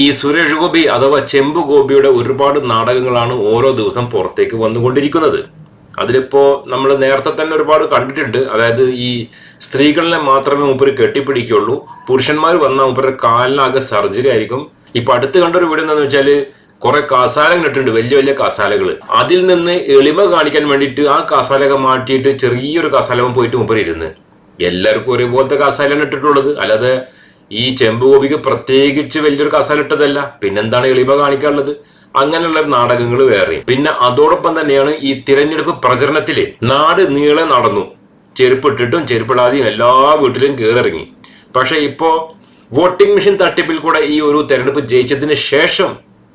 ഈ സുരേഷ് ഗോപി അഥവാ ചെമ്പു ഗോപിയുടെ ഒരുപാട് നാടകങ്ങളാണ് ഓരോ ദിവസം പുറത്തേക്ക് വന്നുകൊണ്ടിരിക്കുന്നത്. അതിലിപ്പോ നമ്മൾ നേരത്തെ തന്നെ ഒരുപാട് കണ്ടിട്ടുണ്ട്. അതായത് ഈ സ്ത്രീകളിനെ മാത്രമേ മൂപ്പര് കെട്ടിപ്പിടിക്കുള്ളൂ. പുരുഷന്മാർ വന്നാൽ മൂപ്പരുടെ കാലിനാകെ സർജറി ആയിരിക്കും. ഇപ്പൊ അടുത്ത് കണ്ടൊരു വീട് എന്താന്ന് വെച്ചാൽ കുറെ കസാലകൾ ഇട്ടിട്ടുണ്ട്. വലിയ വലിയ കസാലകൾ. അതിൽ നിന്ന് എളിമ കാണിക്കാൻ വേണ്ടിയിട്ട് ആ കസാലക മാറ്റിയിട്ട് ചെറിയൊരു കസാലകം പോയിട്ട് മൂപ്പര് ഇരുന്ന്. എല്ലാവർക്കും ഒരേപോലത്തെ കസാലയാണ് ഇട്ടിട്ടുള്ളത്. അല്ലാതെ ഈ ചെമ്പ് ഗോപിക്ക് പ്രത്യേകിച്ച് വലിയൊരു കസാലിട്ടതല്ല. പിന്നെന്താണ് എളിമ കാണിക്കാനുള്ളത്? അങ്ങനെയുള്ള നാടകങ്ങൾ വേറെയും. പിന്നെ അതോടൊപ്പം തന്നെയാണ് ഈ തിരഞ്ഞെടുപ്പ് പ്രചരണത്തിൽ നാട് നീളെ നടന്നു. ചെരുപ്പിട്ടിട്ടും ചെരുപ്പിടാതെയും എല്ലാ വീട്ടിലും കയറിറങ്ങി പക്ഷെ ഇപ്പോ വോട്ടിംഗ് മെഷീൻ തട്ടിപ്പിൽ കൂടെ ഈ ഒരു തെരഞ്ഞെടുപ്പ് ജയിച്ചതിന് ശേഷം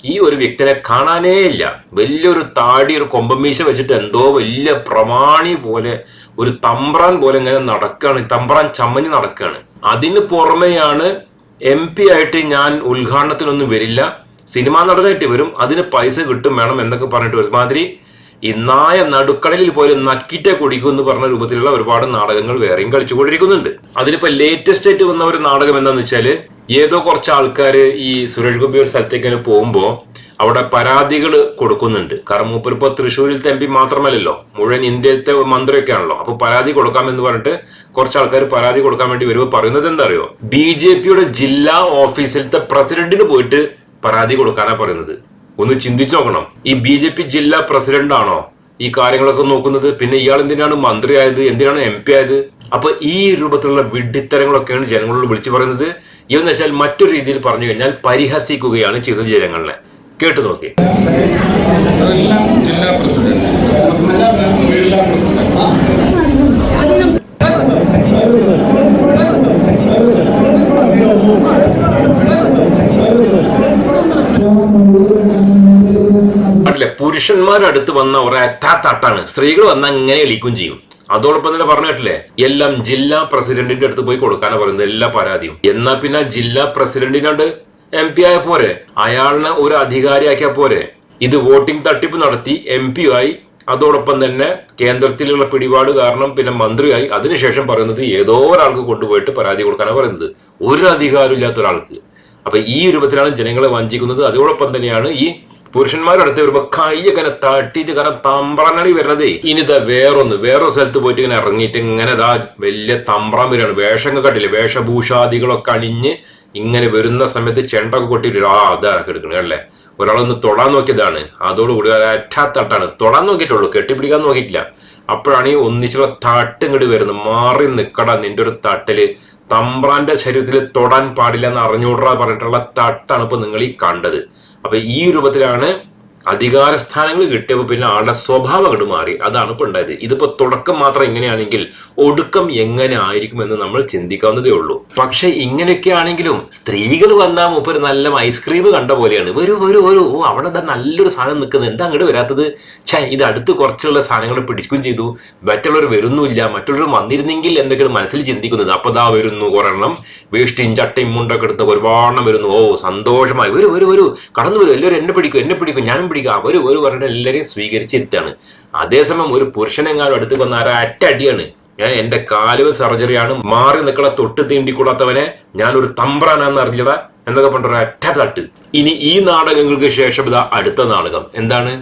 ഈ ഒരു വ്യക്തിനെ കാണാനേ ഇല്ല. വലിയൊരു താടി ഒരു കൊമ്പമീശ വെച്ചിട്ട് എന്തോ വലിയ പ്രമാണി പോലെ ഒരു തമ്പ്രാൻ പോലെ ഇങ്ങനെ നടക്കുകയാണ് തമ്പ്രാൻ ചമ്മഞ്ഞ് നടക്കുകയാണ് അതിന് പുറമെയാണ് എം പി ആയിട്ട് ഞാൻ ഉദ്ഘാടനത്തിനൊന്നും വരില്ല. സിനിമ നടനായിട്ട് വരും. അതിന് പൈസ കിട്ടും വേണം എന്നൊക്കെ പറഞ്ഞിട്ട് ഒരുമാതിരി ഈ നായ നടുക്കടലിൽ പോലും നക്കിറ്റ കുടിക്കും എന്ന് പറഞ്ഞ രൂപത്തിലുള്ള ഒരുപാട് നാടകങ്ങൾ വേറെയും കളിച്ചുകൊണ്ടിരിക്കുന്നുണ്ട്. അതിലിപ്പോ ലേറ്റസ്റ്റ് ആയിട്ട് വന്ന ഒരു നാടകം എന്താണെന്ന് വെച്ചാൽ ഏതോ കുറച്ച് ആൾക്കാർ ഈ സുരേഷ് ഗോപി ഒരു സ്ഥലത്തേക്ക് പോകുമ്പോൾ പോകുമ്പോ അവിടെ പരാതികൾ കൊടുക്കുന്നുണ്ട്. കാരണം മൂപ്പർ ഇപ്പൊ തൃശ്ശൂരിലത്തെ എം പി മാത്രമല്ലല്ലോ. മുഴുവൻ ഇന്ത്യയിലത്തെ മന്ത്രിയൊക്കെ ആണല്ലോ അപ്പൊ പരാതി കൊടുക്കാമെന്ന് പറഞ്ഞിട്ട് കുറച്ച് ആൾക്കാർ പരാതി കൊടുക്കാൻ വേണ്ടി വരുമ്പോൾ പറയുന്നത് എന്താ അറിയോ ബി ജെ പിയുടെ ജില്ലാ ഓഫീസിലത്തെ പ്രസിഡന്റിന് പോയിട്ട് പരാതി കൊടുക്കാനാ പറയുന്നത്. ഒന്ന് ചിന്തിച്ചു നോക്കണം. ഈ ബി ജെ പി ജില്ലാ പ്രസിഡന്റ് ആണോ ഈ കാര്യങ്ങളൊക്കെ നോക്കുന്നത്? പിന്നെ ഇയാൾ എന്തിനാണ് മന്ത്രിയായത്? എന്തിനാണ് എം പി ആയത്? അപ്പൊ ഈ രൂപത്തിലുള്ള വിഡ്ഢിത്തരങ്ങളൊക്കെയാണ് ജനങ്ങളോട് വിളിച്ചു പറയുന്നത്. ഇവന്ന് വെച്ചാൽ മറ്റൊരു രീതിയിൽ പറഞ്ഞു കഴിഞ്ഞാൽ പരിഹസിക്കുകയാണ് ചെയ്തത് ജനങ്ങളെ. കേട്ടു നോക്കി. ജില്ലാ പ്രസിഡന്റ് ജില്ലാ പുരുഷന്മാരടുത്ത് വന്ന ഒരേ തട്ടാണ് സ്ത്രീകൾ വന്ന അങ്ങനെ എളിക്കും ചെയ്യും. അതോടൊപ്പം തന്നെ പറഞ്ഞു കേട്ടില്ലേ എല്ലാം ജില്ലാ പ്രസിഡന്റിന്റെ അടുത്ത് പോയി കൊടുക്കാനാണ് പറയുന്നത് എല്ലാ പരാതിയും. എന്നാ പിന്നെ ജില്ലാ പ്രസിഡന്റിനോട് എം പി ആയ പോരെ. അയാളിനെ ഒരു അധികാരിയാക്കിയാൽ പോരെ. ഇത് വോട്ടിംഗ് തട്ടിപ്പ് നടത്തി എം പി ആയി. അതോടൊപ്പം തന്നെ കേന്ദ്രത്തിലുള്ള പിടിപാട് കാരണം പിന്നെ മന്ത്രിയായി. അതിനുശേഷം പറയുന്നത് ഏതോ ഒരാൾക്ക് കൊണ്ടുപോയിട്ട് പരാതി കൊടുക്കാനാണ് പറയുന്നത്. ഒരു അധികാരം ഇല്ലാത്ത ഒരാൾക്ക്. അപ്പൊ ഈ രൂപത്തിലാണ് ജനങ്ങളെ വഞ്ചിക്കുന്നത്. അതോടൊപ്പം തന്നെയാണ് ഈ പുരുഷന്മാരുടെ അടുത്ത് വരുമ്പോ കൈയൊക്കെ തട്ടിയിട്ട് കാരണം വരുന്നത്. ഇനി ഇതാ വേറൊന്ന്. വേറൊരു സ്ഥലത്ത് പോയിട്ട് ഇങ്ങനെ ഇറങ്ങിയിട്ട് ഇങ്ങനെ ഇതാ വലിയ തമ്പ്രാൻ വരികയാണ്. വേഷങ്ങൾ കണ്ടില്ലേ? വേഷഭൂഷാദികളൊക്കെ അണിഞ്ഞ് ഇങ്ങനെ വരുന്ന സമയത്ത് ചെണ്ടൊക്കെ കൊട്ടിയിട്ട് ആ അതാ എടുക്കണേ അല്ലേ ഒരാളൊന്ന് തൊടാൻ നോക്കിയതാണ്. അതോടുകൂടി അറ്റാത്തട്ടാണ്. തൊടാൻ നോക്കിയിട്ടുള്ളൂ. കെട്ടിപ്പിടിക്കാൻ നോക്കിയിട്ടില്ല. അപ്പോഴാണ് ഈ ഒന്നിച്ചുള്ള തട്ട് ഇങ്ങോട്ട് വരുന്നത്. മാറി നിൽക്കടാ നിന്റെ ഒരു തട്ടിൽ. തമ്പ്രാന്റെ ശരീരത്തിൽ തൊടാൻ പാടില്ല എന്ന് അറിഞ്ഞൂടാ പറഞ്ഞിട്ടുള്ള തട്ടാണ് ഇപ്പൊ നിങ്ങൾ ഈ കണ്ടത്. അപ്പൊ ഈ രൂപത്തിലാണ് അധികാര സ്ഥാനങ്ങൾ കിട്ടിയപ്പോൾ പിന്നെ ആളുടെ സ്വഭാവം അങ്ങോട്ട് മാറി. അതാണ് ഇപ്പോൾ ഉണ്ടായത്. ഇതിപ്പോൾ തുടക്കം മാത്രം ഇങ്ങനെയാണെങ്കിൽ ഒടുക്കം എങ്ങനെ ആയിരിക്കും എന്ന് നമ്മൾ ചിന്തിക്കാവുന്നതേ ഉള്ളൂ. പക്ഷേ ഇങ്ങനെയൊക്കെ ആണെങ്കിലും സ്ത്രീകൾ വന്നാൽ മൂപ്പര് നല്ല ഐസ്ക്രീം കണ്ട പോലെയാണ്. വരൂ വരൂ വരൂ. ഓ അവിടെ നല്ലൊരു സാധനം നിൽക്കുന്നത്? എന്താ അങ്ങോട്ട് വരാത്തത്? ഛേ ഇത് അടുത്ത് കുറച്ചുള്ള സാധനങ്ങൾ പിടിക്കുകയും ചെയ്തു. മറ്റുള്ളവർ വരുന്നുമില്ല. മറ്റുള്ളവർ വന്നിരുന്നെങ്കിൽ എന്തൊക്കെയാണ് മനസ്സിൽ ചിന്തിക്കുന്നത്? അപ്പോൾ ദാ വരുന്നു ഒരെണ്ണം. വേഷ്ടിയും ചട്ടയും മുണ്ടൊക്കെ എടുത്ത് ഒരുപാടെണ്ണം വരുന്നു. ഓ സന്തോഷമായി. വരൂ വരൂ വരൂ. കടന്നു വരൂ. എല്ലാവരും എന്നെ പിടിക്കും എന്നെ പിടിക്കും. ഞാനും പിടിക്കാം അവർ ഒരു പറഞ്ഞ എല്ലാവരെയും സ്വീകരിച്ചിരുത്താണ്. അതേസമയം ഒരു പുരുഷനെങ്ങാനും അടുത്ത് വന്ന ആരാ അറ്റ അടിയാണ്. ഞാൻ എന്റെ കാലുവ സർജറിയാണ്. മാറി നിൽക്കണ തൊട്ട് തീണ്ടിക്കൂടാത്തവനെ ഞാൻ ഒരു തമ്പ്രാനാന്ന് അറിഞ്ഞട എന്നൊക്കെ പറഞ്ഞ ഒറ്റ തട്ട്. ഇനി ഈ നാടകങ്ങൾക്ക് ശേഷം ഇതാ അടുത്ത നാടകം. എന്താണ്?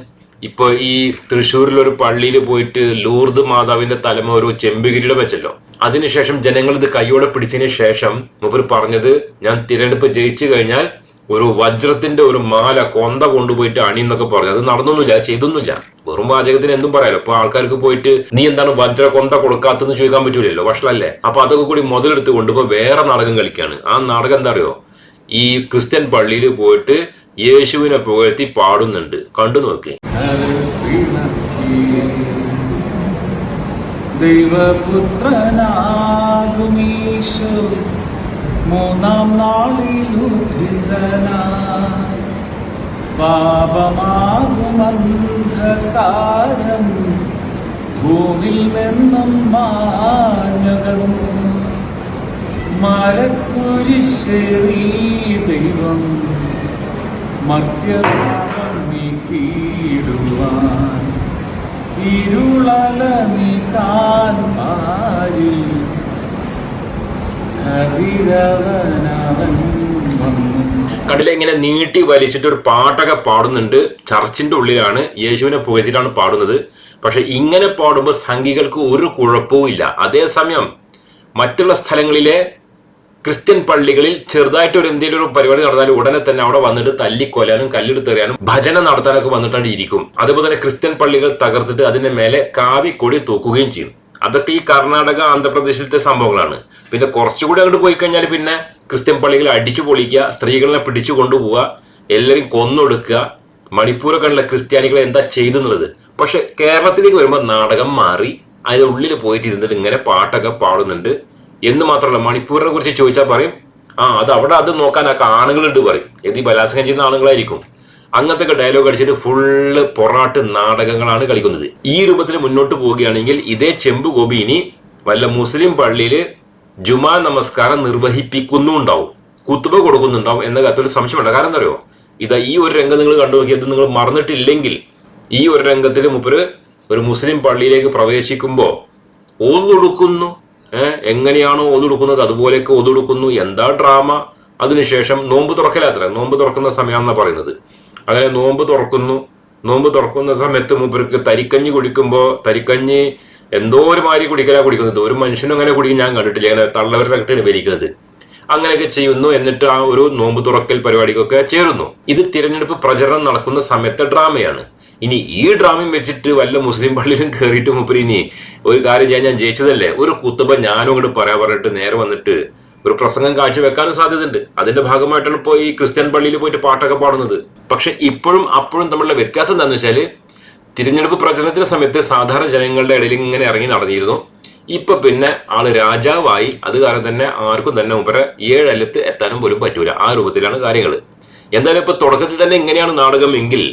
ഇപ്പൊ ഈ തൃശ്ശൂരിൽ ഒരു പള്ളിയിൽ പോയിട്ട് ലൂർദ് മാതാവിന്റെ തലമ ഒരു ചെമ്പുകിരീടം വെച്ചല്ലോ. അതിനുശേഷം ജനങ്ങൾ ഇത് കൈയോടെ പിടിച്ചതിന് ശേഷം മൂപ്പർ പറഞ്ഞത് ഞാൻ തിരഞ്ഞെടുപ്പ് ജയിച്ചു കഴിഞ്ഞാൽ ഒരു വജ്രത്തിന്റെ ഒരു മാല കൊന്ത കൊണ്ടുപോയിട്ട് അണിന്നൊക്കെ പറഞ്ഞു. അത് നടന്നൊന്നുമില്ല ചെയ്തൊന്നുമില്ല. വെറും വാചകത്തിന് എന്തും പറയാലോ. ഇപ്പൊ ആൾക്കാർക്ക് പോയിട്ട് നീ എന്താണ് വജ്ര കൊന്ത കൊടുക്കാത്തെന്ന് ചോദിക്കാൻ പറ്റൂലല്ലോ വഷളല്ലേ? അപ്പൊ അതൊക്കെ കൂടി മുതലെടുത്ത് കൊണ്ടുപോയി വേറെ നാടകം കളിക്കാണ്. ആ നാടകം എന്താ അറിയോ? ഈ ക്രിസ്ത്യൻ പള്ളിയിൽ പോയിട്ട് യേശുവിനെ പുകഴ്ത്തി പാടുന്നുണ്ട്. കണ്ടു നോക്കി. ദൈവപുത്രനാകുമീശോ മൂന്നാം നാളിലുദ്ധിതനായി പാപമാകുമന്ധകാരം ഭൂമിൽ നിന്നും മാഞ്ഞകന്നു മരക്കുരിശേറി ദൈവം മധ്യഭാഗം നീക്കിയിടുവാൻ. ഇരുളല നീക്കാൻ വന്നു ഇങ്ങനെ നീട്ടി വലിച്ചിട്ട് ഒരു പാട്ടൊക്കെ പാടുന്നുണ്ട്. ചർച്ചിന്റെ ഉള്ളിലാണ് യേശുവിനെ പുകഴ്ത്തിയിട്ടാണ് പാടുന്നത്. പക്ഷെ ഇങ്ങനെ പാടുമ്പോൾ സംഘികൾക്ക് ഒരു കുഴപ്പവും ഇല്ല. അതേസമയം മറ്റുള്ള സ്ഥലങ്ങളിലെ ക്രിസ്ത്യൻ പള്ളികളിൽ ചെറുതായിട്ട് ഒരു എന്തെങ്കിലും ഒരു പരിപാടി നടന്നാൽ ഉടനെ തന്നെ അവിടെ വന്നിട്ട് തല്ലിക്കൊല്ലാനും കല്ലെടുത്തെറിയാനും ഭജന നടത്താനൊക്കെ വന്നിട്ടാണ് ഇരിക്കും. അതുപോലെ തന്നെ ക്രിസ്ത്യൻ പള്ളികൾ തകർത്തിട്ട് അതിന്റെ മേലെ കാവി കൊടി തൂക്കുകയും ചെയ്യും. അതൊക്കെ ഈ കർണാടക ആന്ധ്രാപ്രദേശിലത്തെ സംഭവങ്ങളാണ്. പിന്നെ കുറച്ചുകൂടി അങ്ങോട്ട് പോയി കഴിഞ്ഞാൽ പിന്നെ ക്രിസ്ത്യൻ പള്ളികൾ അടിച്ചു പൊളിക്കുക സ്ത്രീകളെ പിടിച്ചു കൊണ്ടുപോവുക എല്ലാവരും കൊന്നൊടുക്കുക മണിപ്പൂരൊക്കെയുള്ള ക്രിസ്ത്യാനികളെ എന്താ ചെയ്തെന്നുള്ളത്. പക്ഷെ കേരളത്തിലേക്ക് വരുമ്പോൾ നാടകം മാറി അതിന്റെ ഉള്ളിൽ പോയിട്ട് ഇരുന്നിട്ട് ഇങ്ങനെ പാട്ടൊക്കെ പാടുന്നുണ്ട്. എന്ന് മാത്രമല്ല മണിപ്പൂരിനെ കുറിച്ച് ചോദിച്ചാൽ പറയും ആ അത് അവിടെ അത് നോക്കാൻ ആ ആണുങ്ങളുണ്ട് പറയും. ഈ ബലാത്സംഗം ചെയ്യുന്ന ആണുങ്ങളായിരിക്കും. അങ്ങനത്തെ ഡയലോഗ് അടിച്ചിട്ട് ഫുള്ള് പൊറാട്ട് നാടകങ്ങളാണ് കളിക്കുന്നത്. ഈ രൂപത്തിൽ മുന്നോട്ട് പോവുകയാണെങ്കിൽ ഇതേ ചെമ്പ് ഗോപി ഇനി വല്ല മുസ്ലിം പള്ളിയിൽ ജുമാ നമസ്കാരം നിർവഹിപ്പിക്കുന്നുണ്ടാവും. കുത്തുബ കൊടുക്കുന്നുണ്ടാവും എന്ന കാര്യത്തിൽ സംശയമുണ്ട് കാരണം എന്താ അറിയോ? ഇതാ ഈ ഒരു രംഗം നിങ്ങൾ കണ്ടു നോക്കിയത് നിങ്ങൾ മറന്നിട്ടില്ലെങ്കിൽ ഈ ഒരു രംഗത്തിൽ മുപ്പര് ഒരു മുസ്ലിം പള്ളിയിലേക്ക് പ്രവേശിക്കുമ്പോൾ ഓതൊടുക്കുന്നു. എങ്ങനെയാണോ ഓതൊടുക്കുന്നത്? അതുപോലെയൊക്കെ ഓതൊടുക്കുന്നു. എന്താ ഡ്രാമ? അതിനുശേഷം നോമ്പ് തുറക്കലാത്ര. നോമ്പ് തുറക്കുന്ന സമയമാണെന്നാണ് പറയുന്നത്. അങ്ങനെ നോമ്പ് തുറക്കുന്നു. നോമ്പ് തുറക്കുന്ന സമയത്ത് മൂപ്പർക്ക് തരിക്കഞ്ഞി കുടിക്കുമ്പോൾ തരിക്കഞ്ഞി എന്തോ ഒരു മാതിരി കുടിക്കലാ കുടിക്കുന്നത്. ഒരു മനുഷ്യനും അങ്ങനെ കുടിക്കും ഞാൻ കണ്ടിട്ടില്ല. അങ്ങനെ തള്ളവരുടെ കെട്ടിന് ഭരിക്കുന്നത് അങ്ങനെയൊക്കെ ചെയ്യുന്നു എന്നിട്ട് ആ ഒരു നോമ്പ് തുറക്കൽ പരിപാടിക്കൊക്കെ ചേരുന്നു. ഇത് തിരഞ്ഞെടുപ്പ് പ്രചരണം നടക്കുന്ന സമയത്തെ ഡ്രാമയാണ്. ഇനി ഈ ഡ്രാമയും വെച്ചിട്ട് വല്ല മുസ്ലിം പള്ളിയിലും കയറിയിട്ട് മുപ്പര് ഇനി ഒരു കാര്യം ചെയ്യാൻ ഞാൻ ജയിച്ചതല്ലേ? ഒരു കുത്തുബ ഞാനും അങ്ങോട്ട് പറയാൻ പറഞ്ഞിട്ട് നേരെ വന്നിട്ട് ഒരു പ്രസംഗം കാഴ്ചവെക്കാനും സാധ്യതയുണ്ട്. അതിന്റെ ഭാഗമായിട്ടാണ് ഇപ്പോൾ ഈ ക്രിസ്ത്യൻ പള്ളിയിൽ പോയിട്ട് പാട്ടൊക്കെ പാടുന്നത്. പക്ഷെ ഇപ്പോഴും അപ്പോഴും തമ്മിലുള്ള വ്യത്യാസം എന്താണെന്ന് വെച്ചാൽ തിരഞ്ഞെടുപ്പ് പ്രചരണത്തിന്റെ സമയത്ത് സാധാരണ ജനങ്ങളുടെ ഇടയിൽ ഇങ്ങനെ ഇറങ്ങി നടന്നിരുന്നു. ഇപ്പൊ പിന്നെ ആൾ രാജാവായി. അത് കാരണം തന്നെ ആർക്കും തന്നെ മുമ്പേ ഏഴലത്ത് എത്താനും പോലും പറ്റൂല. ആ രൂപത്തിലാണ് കാര്യങ്ങൾ എന്തായാലും ഇപ്പൊ തുടക്കത്തിൽ തന്നെ ഇങ്ങനെയാണ് നാടകമെങ്കിൽ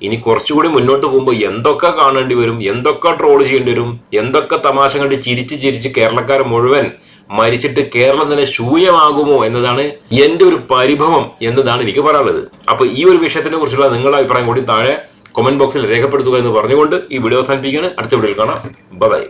ഇനി കുറച്ചുകൂടി മുന്നോട്ട് പോകുമ്പോൾ എന്തൊക്കെ കാണേണ്ടി വരും? എന്തൊക്കെ ട്രോൾ ചെയ്യേണ്ടി വരും? എന്തൊക്കെ തമാശ കണ്ട് ചിരിച്ച് ചിരിച്ച് കേരളക്കാരെ മുഴുവൻ മരിച്ചിട്ട് കേരളം തന്നെ ശൂന്യമാകുമോ എന്നതാണ് എന്റെ ഒരു പരിഭവം എന്നതാണ് എനിക്ക് പറയാനുള്ളത്. അപ്പൊ ഈ ഒരു വിഷയത്തിനെ കുറിച്ചുള്ള നിങ്ങളുടെ അഭിപ്രായം കൂടി താഴെ കമന്റ് ബോക്സിൽ രേഖപ്പെടുത്തുക എന്ന് പറഞ്ഞുകൊണ്ട് ഈ വീഡിയോ അവസാനിപ്പിക്കുകയാണ്. അടുത്ത വീഡിയോയിൽ കാണാം. ബൈ